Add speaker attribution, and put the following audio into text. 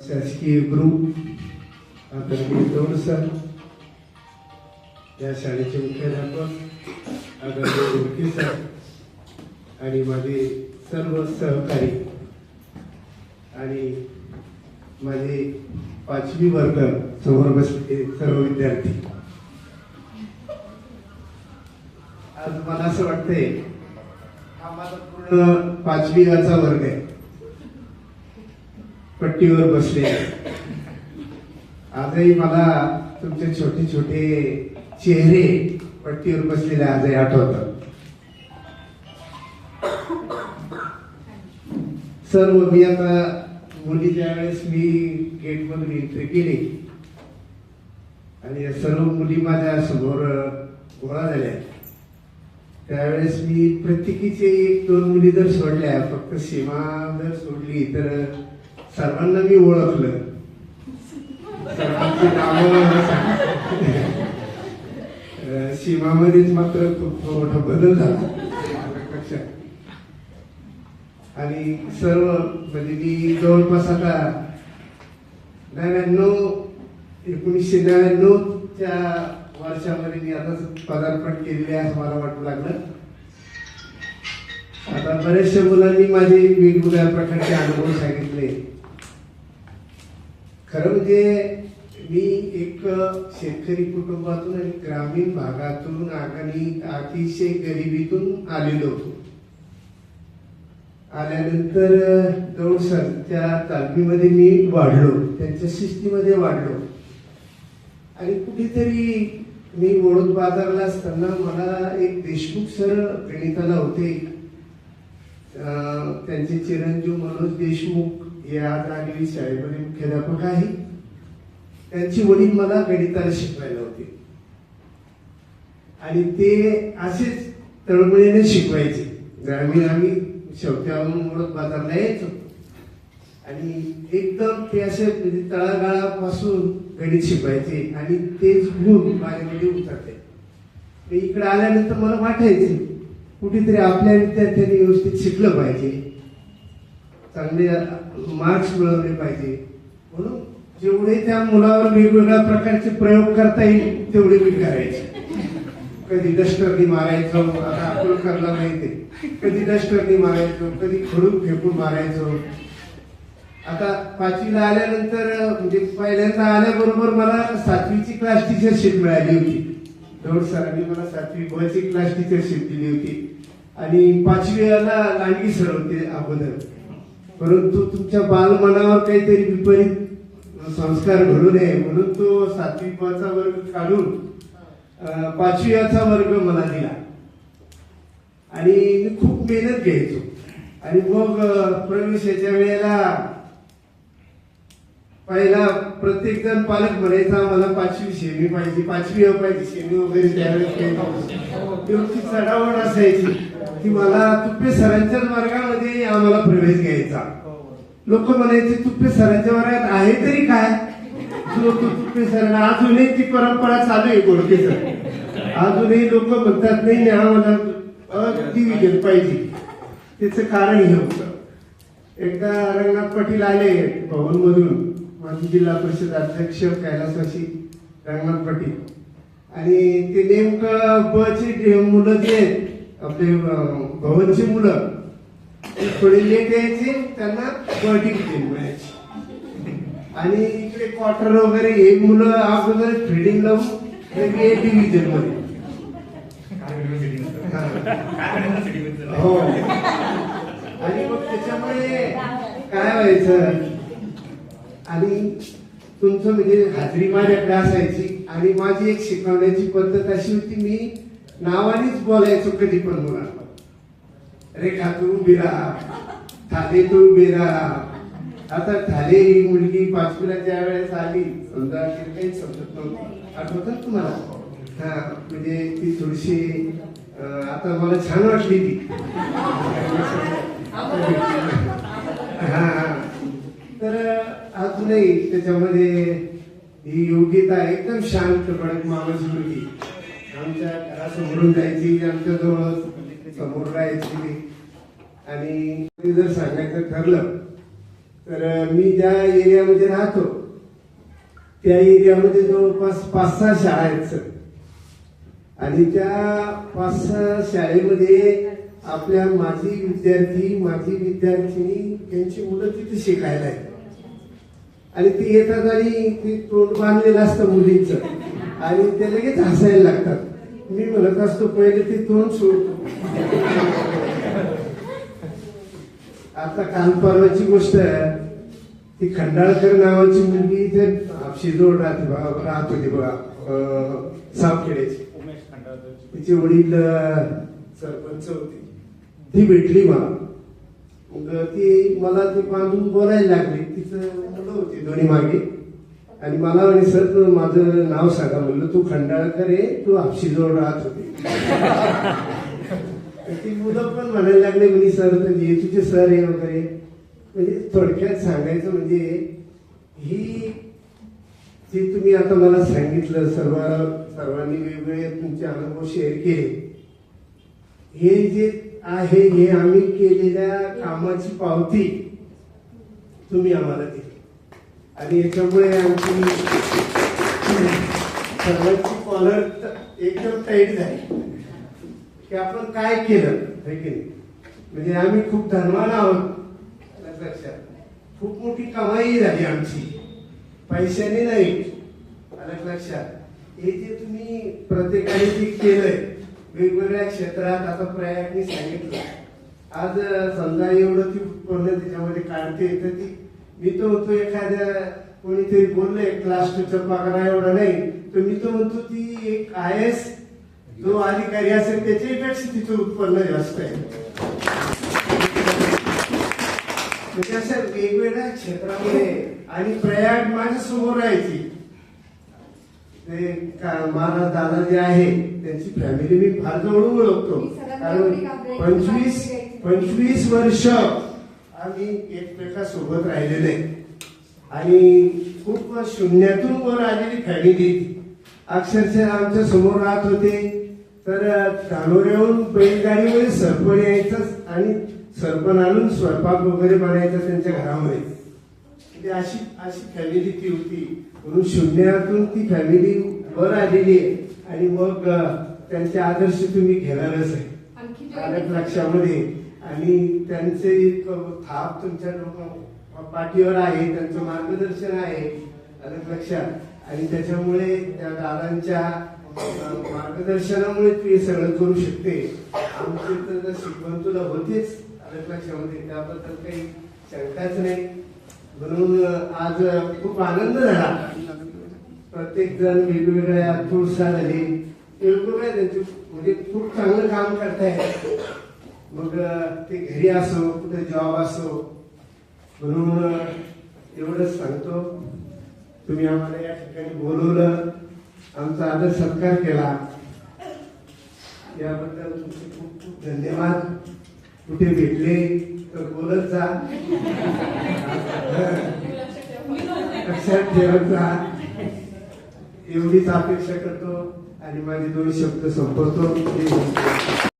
Speaker 1: शासकीय ग्रुप आता दोन सर या शाळेचे मुख्याध्यापक आदरणीय गोडके सर आणि माझे सर्व सहकारी आणि माझे पाचवी वर्ग समोर बसलेले सर्व विद्यार्थी. आज मला असं वाटतंय हा माझा पूर्ण पाचवी वर्ग आहे. पट्टीवर बसले. आजही मला तुमचे छोटे छोटे चेहरे पट्टीवर बसलेले आजही आठवतात. सर्व मी आता मुलीच्या वेळेस मी गेटमधून एंट्री केली. आणि या सर्व मुली माझ्यासमोर गोळा झाल्या. त्यावेळेस मी प्रत्येकीचे एक दोन मुली जर सोडल्या फक्त सीमा जर सोडली तर सर्वांना मी ओळखलं. सर्वांची नावं सीमामध्येच मात्र खूप मोठा बदल झाला. आणि सर्व म्हणजे मी जवळपास आता नव्याण्णव एकोणीसशे नव्याण्णवच्या वर्षामध्ये मी आता पदार्पण केलेले असं मला वाटू लागलं. आता बऱ्याचशा मुलांनी माझे वेगवेगळ्या प्रकारचे अनुभव सांगितले. खरं म्हणजे मी एक शेतकरी कुटुंबातून आणि ग्रामीण भागातून आणि अतिशय गरिबीतून आलेलो होतो. आल्यानंतर दौडसरच्या तालमीमध्ये मी वाढलो त्यांच्या शिस्तीमध्ये वाढलो. आणि कुठेतरी मी वडोद बाजारला असताना मला एक देशमुख सर गणिताला होते. त्यांचे चिरंजीव मनोज देशमुख हे आज आगरी शाळेमध्ये मुख्याध्यापक आहे. त्यांची वडील मला गणिताला शिकवायला होते. आणि ते असेच तळमळीने शिकवायचे. ग्रामीण आम्ही शेवट्यावरून वडोद बाजारला यायचो. आणि एकदम ते असे म्हणजे तळागाळापासून गणित शिकवायचे आणि तेच गुण माझ्यामध्ये उतरते इकडे आल्यानंतर मला वाटायचे कुठेतरी आपल्या विद्यार्थ्यांनी व्यवस्थित शिकलं पाहिजे. चांगले मार्क्स मिळवले पाहिजे. म्हणून जेवढे त्या मुलावर वेगवेगळ्या प्रकारचे प्रयोग करता येईल तेवढे मी करायचे. कधी डस्टरनी मारायचो आता अकोलकरला माहिती कधी डस्टरनी मारायचो कधी खडून फेकून मारायचो. आता पाचवीला आल्यानंतर म्हणजे पहिल्यांदा आल्याबरोबर मला सातवीची क्लास टीचरशिप मिळाली होती. दौड सरांनी मला सातवी बची क्लास क्लास टीचरशिप दिली होती. आणि पाचवीला लांडगी सर होते अगोदर. परंतु तुमच्या बालमनावर काहीतरी विपरीत संस्कार घडू नये म्हणून तो सातवीचा वर्ग काढून पाचवीचा वर्ग मला दिला. आणि मी खूप मेहनत घ्यायचो. आणि मग प्रवेश प्रवेशाच्या वेळेला पहिला प्रत्येक जण पालक म्हणायचा मला पाचवी शेणी पाहिजे पाचवी पाहिजे शेणी वगैरे त्यावेळेस चढावड असायची. की मला तुप्पे सरांच्या वर्गामध्ये आम्हाला प्रवेश घ्यायचा. लोक म्हणायचे तुप्पे सरांच्या वर्गात आहे तरी काय? जो तो तुप्पे सर अजूनही ती परंपरा चालू आहे गोडके सर. अजूनही लोक म्हणतात नाही आम्हाला डिव्हिजन पाहिजे. त्याचं कारण हे होतं. एकदा रंगनाथ पाटील आले भवन मधून माजी जिल्हा परिषद अध्यक्ष कैलासवासी रंगनाथ पाटील. आणि ते नेमकं ब चे मुलं जे आहेत आपले भवनची मुलं ते थोडे लेट यायचे त्यांना बर्डिंग डिव्हिजन मिळायची. आणि इकडे क्वार्टर वगैरे हे मुलं अगोदर फिल्डिंग लावून ए डिव्हिजनमध्ये. हो. आणि मग त्याच्यामुळे काय व्हायचं? आणि तुमचं म्हणजे हाजरी माझ्याकडे असायची आणि माझी एक शिकवण्याची पद्धत अशी होती मी नावानेच बोलायचो कधी पण मुलांना. रेखा तू उभी राहा ठाणे तू उभी राहा. आता ठाणे ही मुलगी पाचवीला ज्या वेळेस आली समजा काही समजत नव्हती. आठवतात तुम्हाला? हा म्हणजे ती थोडीशी आता मला छान वाटली ती. हा हा. तर अजूनही त्याच्यामध्ये ही योग्यता एकदम शांत कडक माणूस मुलगी. आमच्या घरासमोरून जायची आमच्या जवळ समोर राहायची आणि जर सांगायचं ठरलं तर मी ज्या एरियामध्ये राहतो त्या एरियामध्ये जवळपास पाच सहा शाळा आहेत सर. आणि त्या पाच सहा शाळेमध्ये आपल्या माजी विद्यार्थी माजी विद्यार्थिनी त्यांची मुलं तिथे शिकायला आहेत. आणि ती येतात आणि ते तोंड बांधलेलं असतं मुलींचं. आणि ते लगेच हसायला लागतात. मी म्हणत असतो पहिले ते तोंड सोडतो. आता काल परवाची गोष्ट आहे. ती खंडाळकर नावाची मुलगी इथे शिजोड राहते होती बघा सावखेड्याची तिचे वडील सरपंच होते. ती भेटली मला. मग ती मला ते बांधून बोलायला लागली. तिचं मुलं होती दोन्ही मागे. आणि मला म्हणे सर तू माझं नाव सांगा म्हणलं तू खंडाळकर आहे तू आपशीजवळ राहत होते. ती मुलं पण म्हणायला लागले म्हणजे सर म्हणजे तुझे सर हे वगैरे. म्हणजे थोडक्यात सांगायचं म्हणजे ही जे तुम्ही आता मला सांगितलं सर्व सर्वांनी वेगवेगळे तुमचे अनुभव शेअर केले हे जे आहे हे आम्ही केलेल्या कामाची पावती तुम्ही आम्हाला दिली. आणि याच्यामुळे आमची सर्वांची कॉलर एकदम टाईट झाली. की आपण काय केलं है की म्हणजे आम्ही खूप धनवान आहोत लक्षात खूप मोठी कमाई झाली आमची. पैशाने नाही आलं लक्षात हे जे तुम्ही प्रत्येकाने जे केलंय वेगवेगळ्या क्षेत्रात आता प्रयागने सांगितलं. आज समजा एवढं ती उत्पन्न त्याच्यामध्ये काढते तर ती मी तो म्हणतो एखाद्या कोणीतरी बोललंय क्लास टूचा पगार एवढा नाही. तर मी तो म्हणतो ती एक आय एस जो अधिकारी असेल त्याच्यापेक्षा तिचं उत्पन्न जास्त आहे. म्हणजे अशा वेगवेगळ्या क्षेत्रामध्ये आणि प्रयाग माझ्यासमोर राहायची ते. का- महाराज दादा जे आहे त्यांची फॅमिली मी फार जवळून ओळखतो. कारण पंचवीस पंचवीस वर्ष आम्ही एकमेकासोबत राहिलेले. आणि खूप शून्यातून वर आलेली फॅमिली अक्षरशः आमच्यासमोर राहत होते. तर धानोऱ्याहून बैलगाडीमध्ये सरपण यायचं आणि सरपण आणून स्वयंपाक वगैरे बनायचा त्यांच्या घरामध्ये. म्हणजे अशी अशी फॅमिली ती होती. म्हणून शून्यातून ती फॅमिली वर आलेली आहे. आणि मग त्यांचे आदर्श तुम्ही घेणारच आहे. लक्षामध्ये. आणि त्यांचे एक थाप तुमच्या पाठीवर आहे त्यांचं मार्गदर्शन आहे आलं लक्षात. आणि त्याच्यामुळे त्या दादांच्या मार्गदर्शनामुळे तू हे सगळं करू शकते. आमची तर शिकवण तुला होतेच आलं लक्षामध्ये. त्याबद्दल काही शंकाच नाही. म्हणून आज खूप आनंद झाला. प्रत्येक जण वेगवेगळ्या थोडसा झाले वेगवेगळ्या त्यांचे म्हणजे खूप चांगलं काम करताय मग ते घरी असो कुठे जॉब असो म्हणून एवढंच सांगतो. तुम्ही आम्हाला या ठिकाणी बोलवलं आमचा आदर सत्कार केला. याबद्दल तुमचे खूप खूप धन्यवाद. कुठे भेटले तर बोलत जा. लक्षात ठेवत जा. एवढीच अपेक्षा करतो आणि माझे दोन शब्द संपवतो.